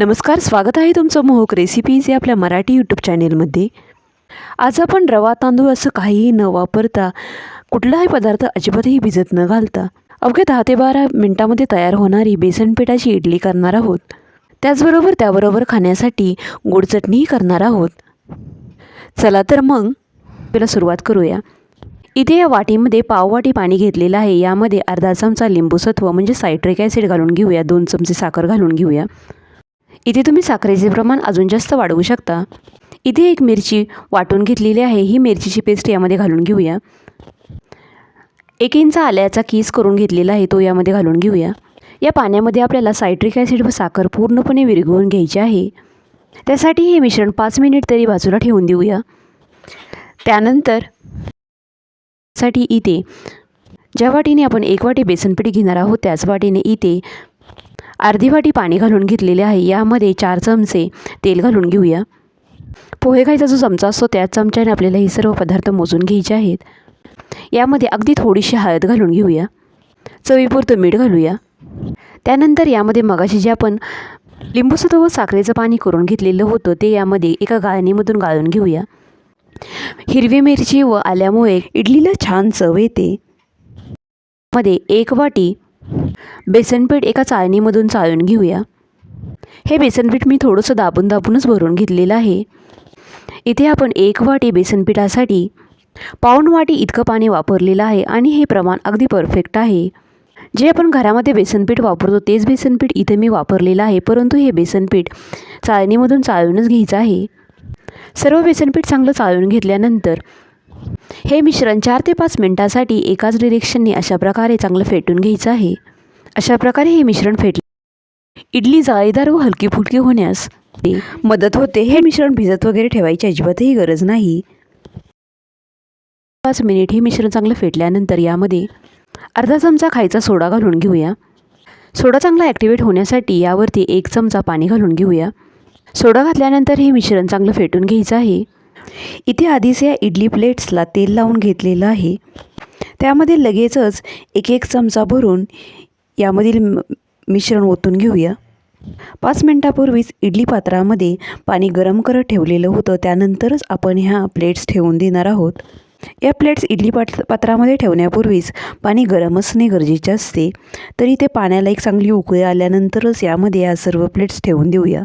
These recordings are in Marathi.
नमस्कार स्वागत आहे तुमचं मोहक रेसिपीज या आपल्या मराठी यूट्यूब चॅनेलमध्ये आज आपण रवा तांदूळ असं काहीही न वापरता कुठलाही पदार्थ अजिबातही भिजत न घालता अवघ्या दहा ते बारा मिनटामध्ये तयार होणारी बेसन पिठाची इडली करणार आहोत. त्याचबरोबर त्याबरोबर खाण्यासाठी गोड चटणीही करणार आहोत. चला तर मग तुला सुरुवात करूया. इथे या वाटीमध्ये पाववाटी पाणी घेतलेलं आहे. यामध्ये अर्धा चमचा लिंबूसत्व म्हणजे सायट्रिक ॲसिड घालून घेऊया. दोन चमचे साखर घालून घेऊया. इथे तुम्ही साखरेचे प्रमाण अजून जास्त वाढवू शकता. इथे एक मिरची वाटून घेतलेली आहे. ही मिरचीची पेस्ट यामध्ये घालून घेऊया. एक इंच आल्याचा कीस करून घेतलेला आहे. तो यामध्ये घालून घेऊया. या पाण्यामध्ये आपल्याला सायट्रिक ॲसिड व साखर पूर्णपणे विरघळून घ्यायची आहे. त्यासाठी हे मिश्रण पाच मिनिट तरी बाजूला ठेवून देऊया. त्यानंतरसाठी इथे ज्या वाटीने आपण एक वाटी बेसनपीठ घेणार आहोत त्याच वाटीने इथे अर्धी वाटी पाणी घालून घेतलेले आहे. यामध्ये चार चमचे तेल घालून घेऊया. पोहे खायचा जो चमचा असतो त्याच चमच्याने आपल्याला हे सर्व पदार्थ मोजून घ्यायचे आहेत. यामध्ये अगदी थोडीशी हळद घालून घेऊया. चवीपुरतं मीठ घालूया. त्यानंतर यामध्ये मगाशी जे आपण लिंबूसत्व व साखरेचं पाणी करून घेतलेलं होतं ते यामध्ये एका गाळणीमधून गाळून घेऊया. हिरवी मिरची व आल्यामुळे इडलीला छान चव येते. मध्ये एक वाटी बेसनपीठ एका चाळणीमधून चाळून घेऊया. हे बेसनपीठ मी थोडंसं दाबून दाबूनच भरून घेतलेलं आहे. इथे आपण एक वाटी बेसनपीठासाठी पाऊण वाटी इतकं पाणी वापरलेलं आहे आणि हे प्रमाण अगदी परफेक्ट आहे. जे आपण घरामध्ये बेसनपीठ वापरतो तेच बेसनपीठ इथे मी वापरलेलं आहे परंतु हे बेसनपीठ चाळणीमधून चाळूनच घ्यायचं आहे. सर्व बेसनपीठ चांगलं चाळून घेतल्यानंतर हे मिश्रण चार ते पाच मिनटासाठी एकाच डिरेक्शनने अशा प्रकारे चांगलं फेटून घ्यायचं आहे. अशा प्रकारे हे मिश्रण फेटले. इडली जाळीदार व हलकी फुलकी होण्यास मदत होते. हे मिश्रण भिजत वगैरे ठेवायची अजिबातही गरज नाही. पाच मिनिट हे मिश्रण चांगलं फेटल्यानंतर यामध्ये अर्धा चमचा खायचा सोडा घालून घेऊया. सोडा चांगला ॲक्टिवेट होण्यासाठी यावरती एक चमचा पाणी घालून घेऊया. सोडा घातल्यानंतर हे मिश्रण चांगलं फेटून घ्यायचं आहे. इथे आधीच या इडली प्लेट्सला तेल लावून घेतलेलं आहे. त्यामध्ये लगेचच एक एक चमचा भरून यामधील मिश्रण ओतून घेऊया. पाच मिनटापूर्वीच इडली पात्रामध्ये पाणी गरम करत ठेवलेलं होतं. त्यानंतरच आपण ह्या प्लेट्स ठेवून देणार आहोत. या प्लेट्स इडली पाट पात्रामध्ये ठेवण्यापूर्वीच पाणी गरम असणे गरजेचे असते. तरी ते पाण्याला एक चांगली उकळी आल्यानंतरच यामध्ये या सर्व प्लेट्स ठेवून देऊया.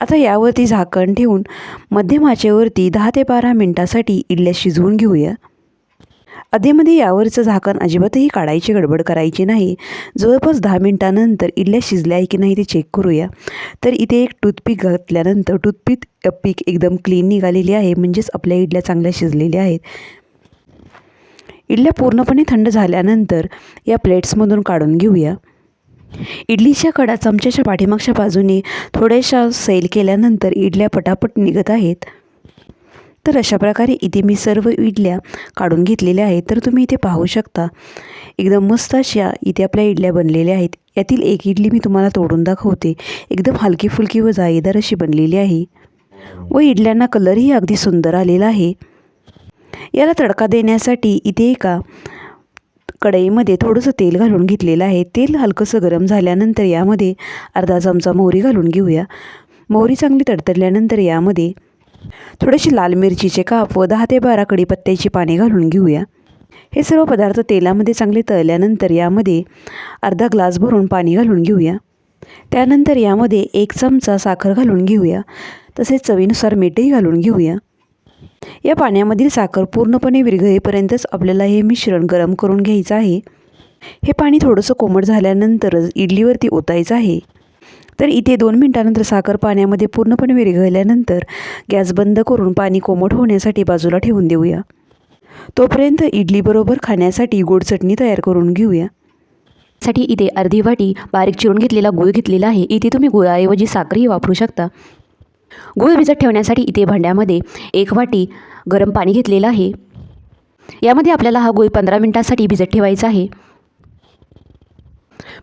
आता यावरती झाकण ठेवून मध्यम आचेवरती दहा ते बारा मिनटासाठी इडल्या शिजवून घेऊया. अधेमध्ये यावरचं झाकण अजिबातही काढायची गडबड करायची नाही. जवळपास दहा मिनटानंतर इडल्या शिजल्या आहे की नाही ते चेक करूया. तर इथे एक टूथपिक घातल्यानंतर टूथपिक पीक एकदम क्लीन निघालेली आहे म्हणजेच आपल्या इडल्या चांगल्या शिजलेल्या आहेत. इडल्या पूर्णपणे थंड झाल्यानंतर या प्लेट्समधून काढून घेऊया. इडलीच्या कडा चमच्याच्या पाठीमागच्या बाजूने थोड्याशा सैल केल्यानंतर इडल्या पटापट निघत आहेत. तर अशा प्रकारे इथे मी सर्व इडल्या काढून घेतलेल्या आहेत. तर तुम्ही इथे पाहू शकता एकदम मस्त अशा इथे आपल्या इडल्या बनलेल्या आहेत. यातील एक इडली मी तुम्हाला तोडून दाखवते. एकदम हलकी फुलकी व जाळीदार अशी बनलेली आहे. व इडल्यांना कलरही अगदी सुंदर आलेला आहे. याला तडका देण्यासाठी इथे एका कढईमध्ये थोडंसं तेल घालून घेतलेलं आहे. तेल हलकंसं गरम झाल्यानंतर यामध्ये अर्धा चमचा मोहरी घालून घेऊया. मोहरी चांगली तडतडल्यानंतर यामध्ये थोडेसे लाल मिरचीचे काप व दहा ते बारा कडीपत्त्याची पाने घालून घेऊया. हे सर्व पदार्थ तेलामध्ये चांगले तळल्यानंतर यामध्ये अर्धा ग्लास भरून पाणी घालून घेऊया. त्यानंतर यामध्ये एक चमचा साखर घालून घेऊया. तसेच चवीनुसार मीठही घालून घेऊया. या पाण्यामधील साखर पूर्णपणे विरघळेपर्यंतच आपल्याला हे मिश्रण गरम करून घ्यायचं आहे. हे पाणी थोडंसं कोमट झाल्यानंतरच इडलीवरती ओतायचं आहे. तर इथे दोन मिनटानंतर साखर पाण्यामध्ये पूर्णपणे विरघळल्यानंतर गॅस बंद करून पाणी कोमट होण्यासाठी बाजूला ठेवून देऊया. तोपर्यंत इडलीबरोबर खाण्यासाठी गोड चटणी तयार करून घेऊया. साठी इथे अर्धी वाटी बारीक चिरून घेतलेला गूळ घेतलेला आहे. इथे तुम्ही गुळाऐवजी साखरही वापरू शकता. गूळ भिजत ठेवण्यासाठी इथे भांड्यामध्ये एक वाटी गरम पाणी घेतलेलं आहे. यामध्ये आपल्याला हा गूळ पंधरा मिनटासाठी भिजत ठेवायचा आहे.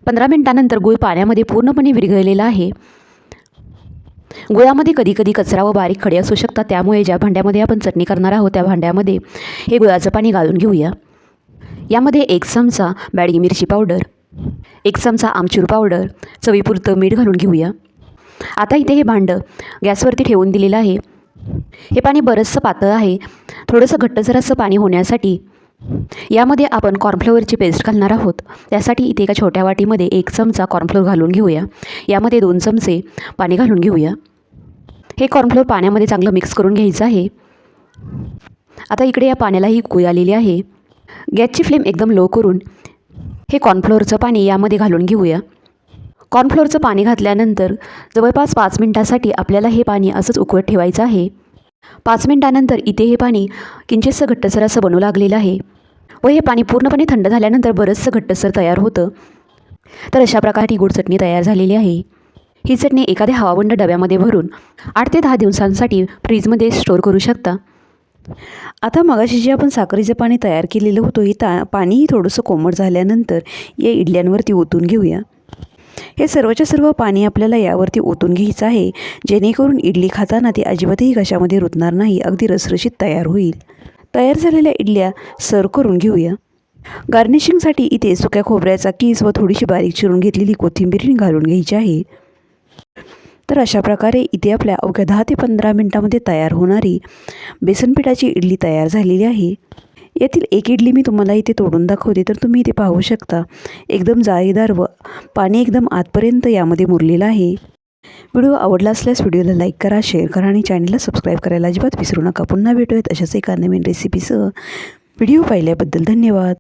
पंधरा मिनटानंतर गूळ पाण्यामध्ये पूर्णपणे विरघळलेला आहे. गुळामध्ये कधी कधी कचरा व बारीक खडे असू शकतात. त्यामुळे ज्या भांड्यामध्ये आपण चटणी करणार आहोत त्या भांड्यामध्ये हे गुळाचं पाणी घालून घेऊया. यामध्ये एक चमचा बॅडगी मिरची पावडर एक चमचा आमचूर पावडर चवीपुरतं मीठ घालून घेऊया. आता इथे हे भांडं गॅसवरती ठेवून दिलेलं आहे. हे पाणी बरंचसं पातळ आहे. थोडंसं घट्ट जरासं पाणी होण्यासाठी यामध्ये आपण कॉर्नफ्लोअरची पेस्ट घालणार आहोत. त्यासाठी इथे एका छोट्या वाटीमध्ये एक चमचा कॉर्नफ्लोअर घालून घेऊया. यामध्ये दोन चमचे पाणी घालून घेऊया. हे कॉर्नफ्लोअर पाण्यामध्ये चांगलं मिक्स करून घ्यायचं आहे. आता इकडे या पाण्यालाही उकळी आलेली आहे. गॅसची फ्लेम एकदम लो करून हे कॉर्नफ्लोअरचं पाणी यामध्ये घालून घेऊया. कॉर्नफ्लोअरचं पाणी घातल्यानंतर जवळपास पाच मिनटासाठी आपल्याला हे पाणी असंच उकळत ठेवायचं आहे. पाच मिनटानंतर इथे हे पाणी किंचितसं घट्टसर असं बनू लागलेलं आहे व हे पाणी पूर्णपणे थंड झाल्यानंतर बरंचसं घट्टसर तयार होतं. तर अशा प्रकारे ही गोड चटणी तयार झालेली आहे. ही चटणी एखाद्या हवाबंड डब्यामध्ये भरून आठ ते दहा दिवसांसाठी फ्रीजमध्ये स्टोअर करू शकता. आता मगाशी जे आपण साखरेचं पाणी तयार केलेलं होतं हे ता पाणीही थोडंसं कोमट झाल्यानंतर या इडल्यांवरती ओतून घेऊया. हे सर्वच्या सर्व पाणी आपल्याला यावरती ओतून घ्यायचं आहे. जेणेकरून इडली खाताना ती अजिबातही घशामध्ये रुतणार नाही. अगदी रसरशीत तयार होईल. तयार झालेल्या इडल्या सर्व करून घेऊया. गार्निशिंगसाठी इथे सुक्या खोबऱ्याचा किस व थोडीशी बारीक चिरून घेतलेली कोथिंबीर घालून घ्यायची आहे. तर अशा प्रकारे इथे आपल्या अवघ्या दहा ते पंधरा मिनटामध्ये तयार होणारी बेसनपिठाची इडली तयार झालेली आहे. येथील एक इडली मी तुम्हाला इथे तोडून दाखवते तर तुम्ही इथे पाहू शकता. एकदम जाळीदार व पाणी एकदम आतपर्यंत यामध्ये मुरलेलं आहे. व्हिडिओ आवडला असल्यास व्हिडिओला लाईक करा शेअर करा आणि चॅनलला सबस्क्राईब करायला अजिबात विसरू नका. पुन्हा भेटूयात अशाच एका नवीन रेसिपीसह. व्हिडिओ पाहिल्याबद्दल धन्यवाद.